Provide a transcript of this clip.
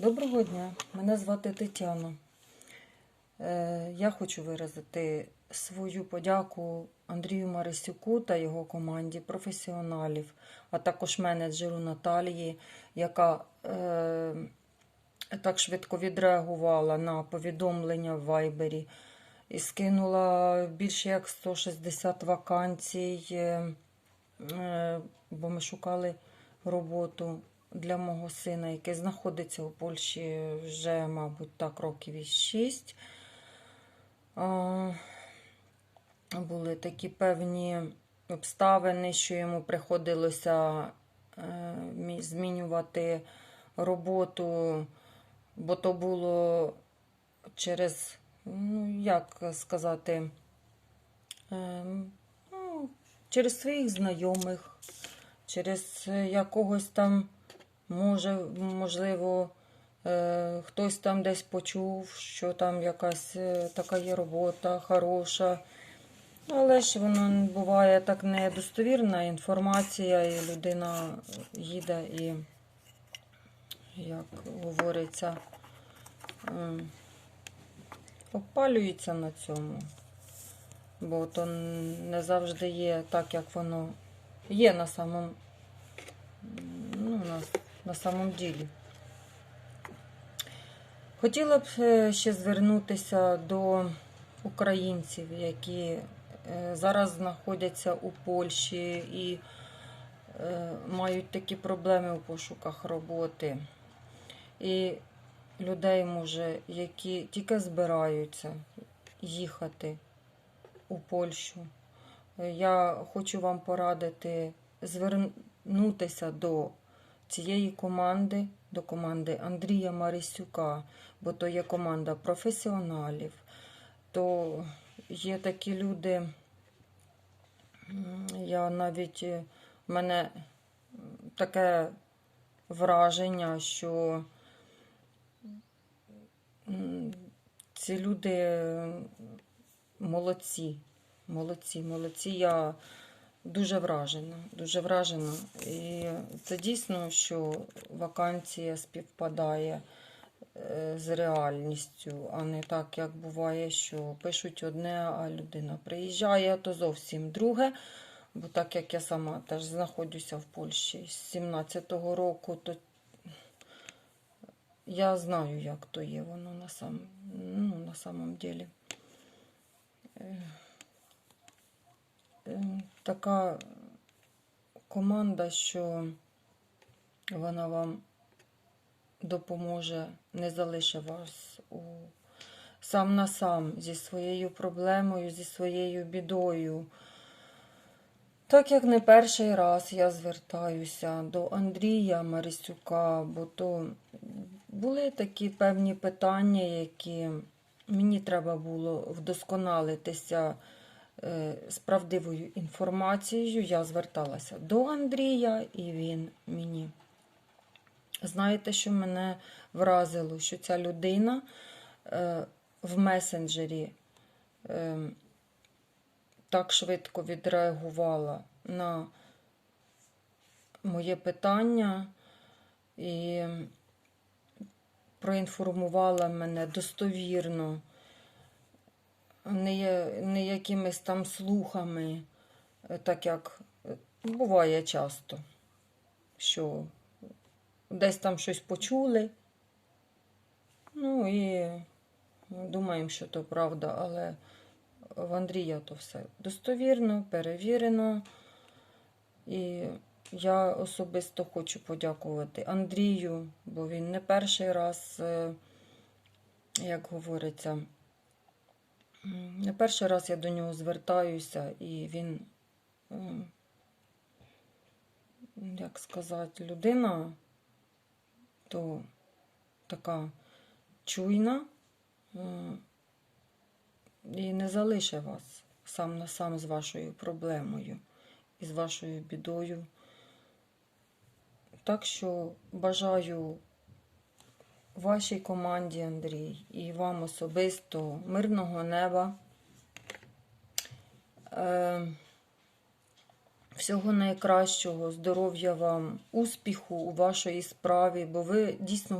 Доброго дня, мене звати Тетяна. Е, Я хочу виразити свою подяку Андрію Марисюку та його команді професіоналів, а також менеджеру Наталії, яка е, так швидко відреагувала на повідомлення в Вайбері і скинула більше як 160 вакансій, е, е, бо ми шукали роботу для мого сина, який знаходиться у Польщі вже, мабуть, так, років із 6. Були такі певні обставини, що йому приходилося е, змінювати роботу, бо то було через, ну, як сказати, ем, ну, через своїх знайомих, через е, якогось там, може, можливо, е, хтось там десь почув, що там якась е, така є робота хороша. Але ж воно буває так недостовірна інформація, і людина їде і, як говориться, ем, обпалюється на цьому. Бо то не завжди є так, як воно є на самому, ну, на, на самом ділі. Хотіла б е, ще звернутися до українців, які е, зараз знаходяться у Польщі і е, мають такі проблеми у пошуках роботи. І людей, може, які тільки збираються їхати у Польщу. Я хочу вам порадити звернутися до цієї команди, до команди Андрія Марисюка, бо то є команда професіоналів, то є такі люди, я навіть е, в мене таке враження, що ці люди молодці, молодці, молодці. Я дуже вражена, дуже вражена. І це дійсно, що вакансія співпадає е, з реальністю, а не так, як буває, що пишуть одне, а людина приїжджає, то зовсім друге. Бо так як я сама теж знаходжуся в Польщі з 17-го року, то я знаю, як то є воно на, сам, ну, на самом ділі. Е, е, Така команда, що вона вам допоможе, не залишить вас у сам на сам зі своєю проблемою, зі своєю бідою. Так як не перший раз я звертаюся до Андрія Марисюка, бо то були такі певні питання, які мені треба було вдосконалитися з правдивою інформацією. Я зверталася до Андрія, і він мені. Знаєте, що мене вразило, що ця людина е, в месенджері е, так швидко відреагувала на моє питання і проінформувала мене достовірно, не, не якимись там слухами, е, так як е, буває часто, що десь там щось почули. Ну і думаємо, що то правда, але в Андрія то все достовірно, перевірено. І я особисто хочу подякувати Андрію, бо він не перший раз, е, як говориться, не перший раз я до нього звертаюся, і він, як сказати, людина, то така чуйна і не залишить вас сам на сам з вашою проблемою і з вашою бідою. Так що бажаю вашій команді, Андрій, і вам особисто мирного неба. Е, Всього найкращого, здоров'я вам, успіху у вашій справі, бо ви дійсно